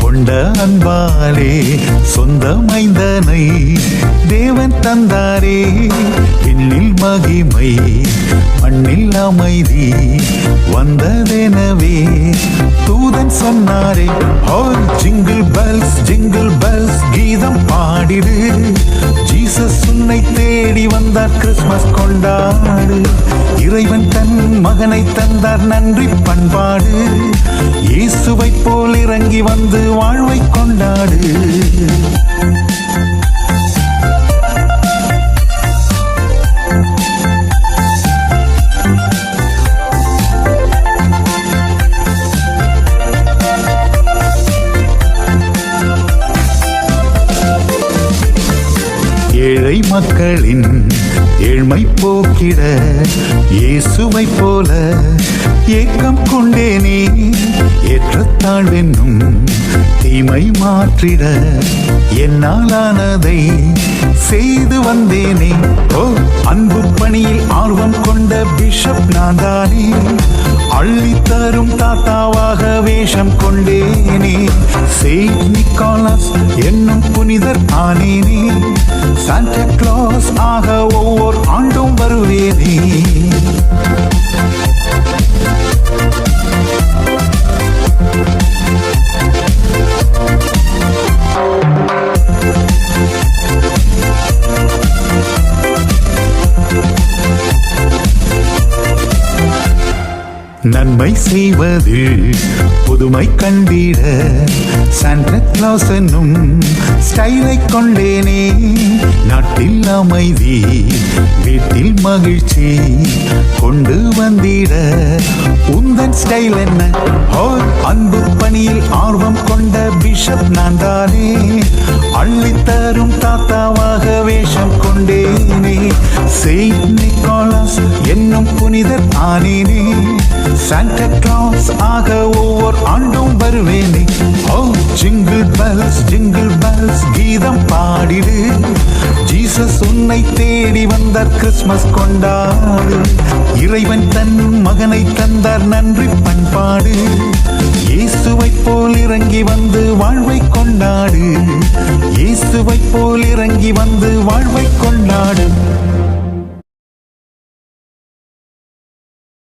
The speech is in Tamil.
கொண்ட அன்பாலே சொந்த மைந்தனை தேவன் தந்தாரே. விண்ணில் மகிமை மண்ணில் அமைதி வந்ததெனவே. தூதன் சொன்னாரே ஹோய் ஜிங்கிள் பெல்ஸ் ஜிங்கிள் பெல்ஸ் கீதம் பாடிடு. ஜீசஸ் உன்னை தேடி வந்தார் கிறிஸ்மஸ் கொண்டாடு. இறைவன் மகனை தந்தார் நன்றி பண்பாடு. இயேசுவை போல் இறங்கி வந்து வாழ்வை கொண்டாடு. ஏழை மக்களின் ஏழ்மை போக்கிட இயேசுவை போல ஏக்கம் கொண்டேனே ஏற்றத்தாழ்வென்னும் தீமை மாற்றிட. என்னாலானதை செய்து வந்தேனே. ஓ அன்பு பணியில் ஆர்வம் கொண்ட பிஷப் நான் தானே அள்ளி தரும் தாத்தாவாக வேஷம் கொண்டேனே. செயின்ட் நிக்காலஸ் என்னும் புனிதர் ஆனே. நன்மை செய்வது புதுமை கண்டிட சாண்டா கிளாஸ் என்னும் ஸ்டைலை கொண்டேனே. நாட்டில் அமைதி வீட்டில் மகிழ்ச்சி கொண்டு வந்திட. உந்தன் ஸ்டைல் என்ன? ஓ அன்பு பணியில் ஆர்வம் கொண்ட பிஷப் நான் தானே அள்ளித்தரும் தாத்தாவாக வேஷம் கொண்டேனே. செயின்ட் நிக்கோலாஸ் என்னும் புனிதர் ஆனேனே. சாண்டா கிளாஸ் ஆக ஒவ்வொரு ஆண்டும் வருவேனே. ஓ ஜிங்கிள் பெல்ஸ் ஜிங்கிள் பெல்ஸ் கீதம் பாடிடு. ஜீசஸ் உன்னை தேடி வந்தார் கிறிஸ்மஸ் கொண்டாடு. இறைவன் தன் மகனை தந்தார் நன்றி பண்பாடு. இயேசுவை போல் இறங்கி வந்து வாழ்வை கொண்டாடு. இயேசுவை போல் இறங்கி வந்து வாழ்வை கொண்டாடு.